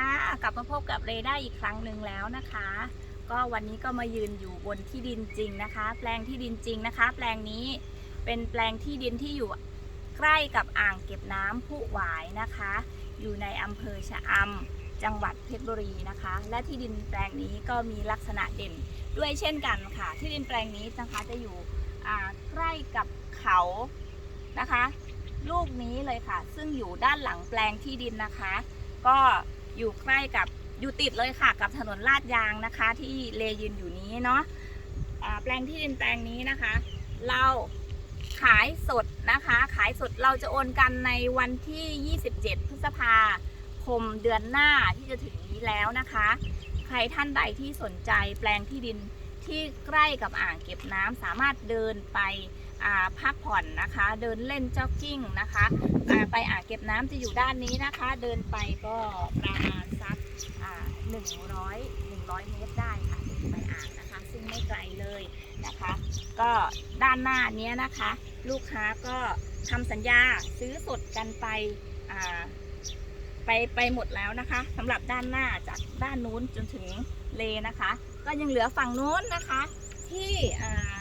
ค่ะ กลับมาพบกับเรได้อีกครั้งหนึ่งแล้วนะคะ ก็วันนี้ก็มายืนอยู่บนที่ดินจริงนะคะ แปลงที่ดินจริงนะคะ แปลงนี้เป็นแปลงที่ดินที่อยู่ใกล้กับอ่างเก็บน้ำผู้หวายนะคะ อยู่ในอำเภอชะอำจังหวัดเพชรบุรีนะคะ และที่ดินแปลงนี้ก็มีลักษณะเด่นด้วยเช่นกันค่ะ ที่ดินแปลงนี้นะคะจะอยู่ใกล้กับเขานะคะ ลูกนี้เลยค่ะ ซึ่งอยู่ด้านหลังแปลงที่ดินนะคะ ก็ อยู่ใกล้กับอยู่ติดเลยค่ะ กับถนนลาดยางนะคะ ที่เลยืนอยู่นี้เนาะแปลงที่ดินแปลงนี้นะคะ เราขายสดนะคะ ขายสดเราจะโอนกันในวันที่ 27 พฤษภาคมเดือนหน้าที่จะถึงนี้แล้วนะคะ ใครท่านใดที่สนใจแปลงที่ดินที่ใกล้กับอ่างเก็บน้ำสามารถเดินไป พักผ่อนนะคะ เดินเล่นจ็อกกิ้งนะคะไปอ่างเก็บน้ำจะอยู่ด้านนี้นะคะ เดินไปก็ประมาณสักหนึ่งร้อยหนึ่งร้อยเมตรได้ค่ะเดินไปอ่างนะคะ ซึ่งไม่ไกลเลยนะคะ ก็ด้านหน้านี้นะคะ ลูกค้าก็ทำสัญญาซื้อสดกันไปไปไปหมดแล้วนะคะสำหรับด้านหน้าจากด้านนู้นจนถึงเลนะคะ ก็ยังเหลือฝั่งนู้นนะคะที่อ่า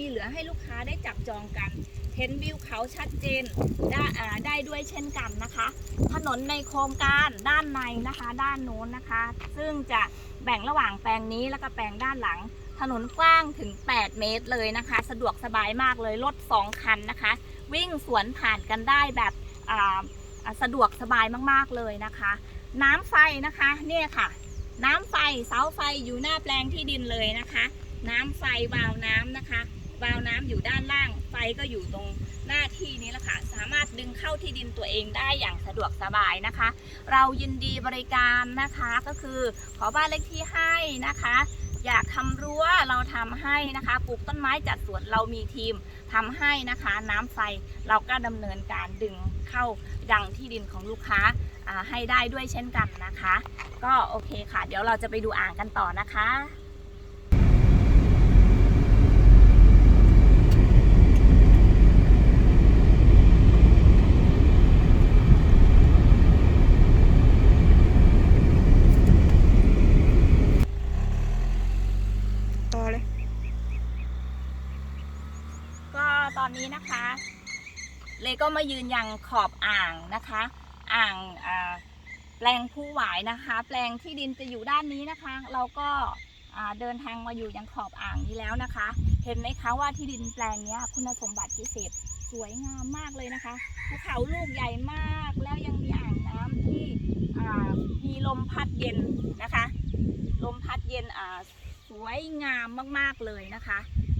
มีเหลือให้ลูกค้าได้จับจองกันเห็นวิวเขาชัดเจนได้ได้ด้วยเช่นกันนะคะ ถนนในโครงการด้านในนะคะ ด้านโน้นนะคะ ซึ่งจะแบ่งระหว่างแปลงนี้แล้วก็แปลงด้านหลัง ถนนกว้างถึง 8 เมตรเลยนะคะ สะดวกสบายมากเลยรถ2คันนะคะ วิ่งสวนผ่านกันได้แบบสะดวกสบายมากๆเลยนะคะ น้ำไฟนะคะเนี่ยค่ะ น้ำไฟเสาไฟอยู่หน้าแปลงที่ดินเลยนะคะ น้ำไฟวาวน้ำนะคะ วาล์วน้ำอยู่ด้านล่าง ไฟก็อยู่ตรงหน้าที่นี้แหละค่ะ สามารถดึงเข้าที่ดินตัวเองได้อย่างสะดวกสบายนะคะ เรายินดีบริการนะคะก็คือขอบ้านเลขที่ให้นะคะ อยากทำรั้วเราทำให้นะคะ ปลูกต้นไม้จัดสวนเรามีทีมทำให้นะคะ น้ำไฟเราก็ดำเนินการดึงเข้าดังที่ดินของลูกค้าให้ได้ด้วยเช่นกันนะคะ ก็โอเคค่ะ เดี๋ยวเราจะไปดูอ่างกันต่อนะคะ ต่อเลย ก็ตอ นี้นะคะ เลก็มายืนยังขอบอ่างนะคะ อ่างแปลงผู้หวายนะคะ แปลงที่ดินจะอยู่ด้านนี้นะคะ เราก็เดินทางมาอยู่ยังขอบอ่างนี้แล้วนะคะ เห็นไหมคะว่าที่ดินแปลงนี้คุณสมบัติพิเศษสวยงามมากเลยนะคะภูเขาลูกใหญ่มาก แล้วยังมีอ่างน้ำที่มีลมพัดเย็นนะคะ ลมพัดเย็นสวยงามมากๆเลยนะคะ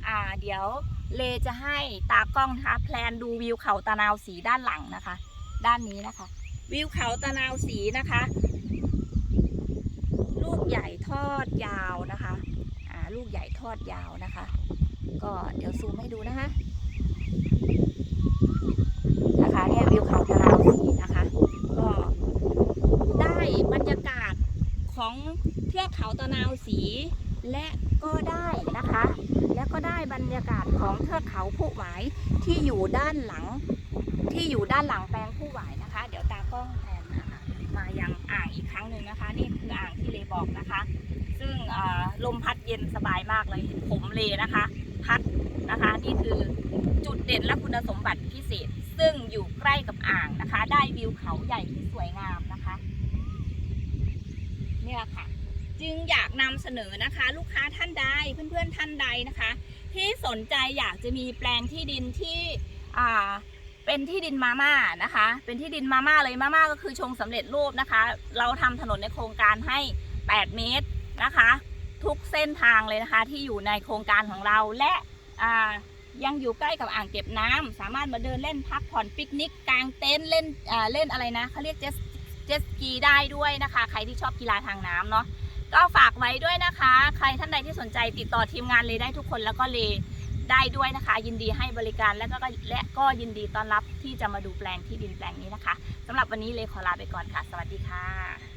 อ่าเดี๋ยวเลจะให้ตากล้องนะคะแพลนดูวิวเขาตะนาวสีด้านหลังนะคะ ด้านนี้นะคะ วิวเขาตะนาวสีนะคะ ลูกใหญ่ทอดยาวนะคะอ่าลูกใหญ่ทอดยาวนะคะ ก็เดี๋ยวซูมให้ดูนะคะนะคะเนี่ยวิวเขาตะนาวสีนะคะ ก็ได้บรรยากาศของเทือกเขาตะนาวสีและก็ได้ บรรยากาศของเทือกเขาผู้หวายที่อยู่ด้านหลังที่อยู่ด้านหลังแปลงผู้หวายนะคะ เดี๋ยวตากล้องแทนนะคะมายังอ่างอีกครั้งหนึ่งนะคะ นี่คืออ่างที่เลบอกนะคะ ซึ่งลมพัดเย็นสบายมากเลยผมเลนะคะ พัดนะคะนี่คือจุดเด่นและคุณสมบัติพิเศษ ซึ่งอยู่ใกล้กับอ่างนะคะ ได้วิวเขาใหญ่ที่สวยงามนะคะเนี่แหละค่ะ จึงอยากนำเสนอนะคะ ลูกค้าท่านใดเพื่อนๆท่านใดนะคะ ที่สนใจอยากจะมีแปลงที่ดินที่อ่าเป็นที่ดินมาม่านะคะ เป็นที่ดินมาม่าเลยมาม่าก็คือชงสำเร็จรูปนะคะ เราทำถนนในโครงการให้ 8 เมตรนะคะ ทุกเส้นทางเลยนะคะที่อยู่ในโครงการของเราและอ่ายังอยู่ใกล้กับอ่างเก็บน้ำสามารถมาเดินเล่นพักผ่อนปิกนิกกางเต็นท์เล่นเล่นอะไรนะเขาเรียกเจสเจสกีได้ด้วยนะคะ ใครที่ชอบกีฬาทางน้ำเนาะ ก็ฝากไว้ด้วยนะคะ ใครท่านใดที่สนใจติดต่อทีมงานเลยได้ทุกคนแล้วก็เลยได้ด้วยนะคะ ยินดีให้บริการและก็และก็ยินดีต้อนรับที่จะมาดูแปลงที่ดินแปลงนี้นะคะสำหรับวันนี้เลยขอลาไปก่อนค่ะ สวัสดีค่ะ